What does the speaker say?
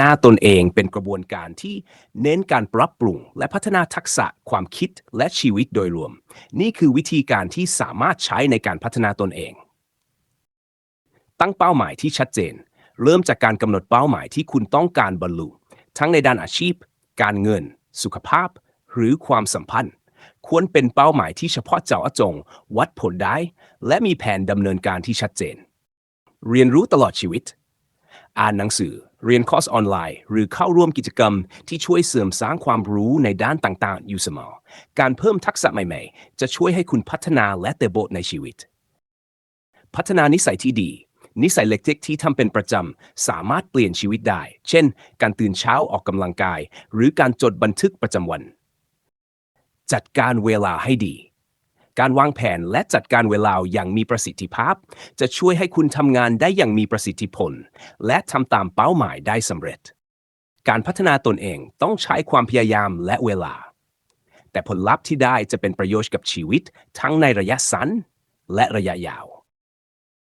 นาตนเองเป็นกระบวนการที่เน้นการปรับปรุง และพัฒนาทักษะความคิดและชีวิตโดยรวม นี่คือวิธีการที่สามารถใช้ในการพัฒนาตนเอง ตั้งเป้าหมายที่ชัดเจน เริ่มจากการกำหนดเป้าหมายที่คุณต้องการบรรลุ ทั้งในด้านอาชีพ การเงิน สุขภาพ หรือความสัมพันธ์ ควรเป็นเป้าหมายที่เฉพาะเจาะจง วัดผลได้ และมีแผนดำเนินการที่ชัดเจน เรียนรู้ตลอดชีวิต อ่านหนังสือ เรียนคอร์สออนไลน์ หรือเข้าร่วมกิจกรรมที่ช่วยเสริมสร้างความรู้ในด้านต่างๆ อยู่เสมอ การเพิ่มทักษะใหม่ๆ จะช่วยให้คุณพัฒนาและเติบโตในชีวิต พัฒนานิสัยที่ดี นิสัยเล็กๆที่ทำเป็นประจำ สามารถเปลี่ยนชีวิตได้ เช่น การตื่นเช้าออกกำลังกาย หรือการจดบันทึกประจำวัน จัดการเวลาให้ดี การวางแผนและจัดการเวลาอย่างมีประสิทธิภาพ จะช่วยให้คุณทำงานได้อย่างมีประสิทธิผล และทำตามเป้าหมายได้สำเร็จ การพัฒนาตนเองต้องใช้ความพยายามและเวลา แต่ผลลัพธ์ที่ได้จะเป็นประโยชน์กับชีวิตทั้งในระยะสั้นและระยะยาว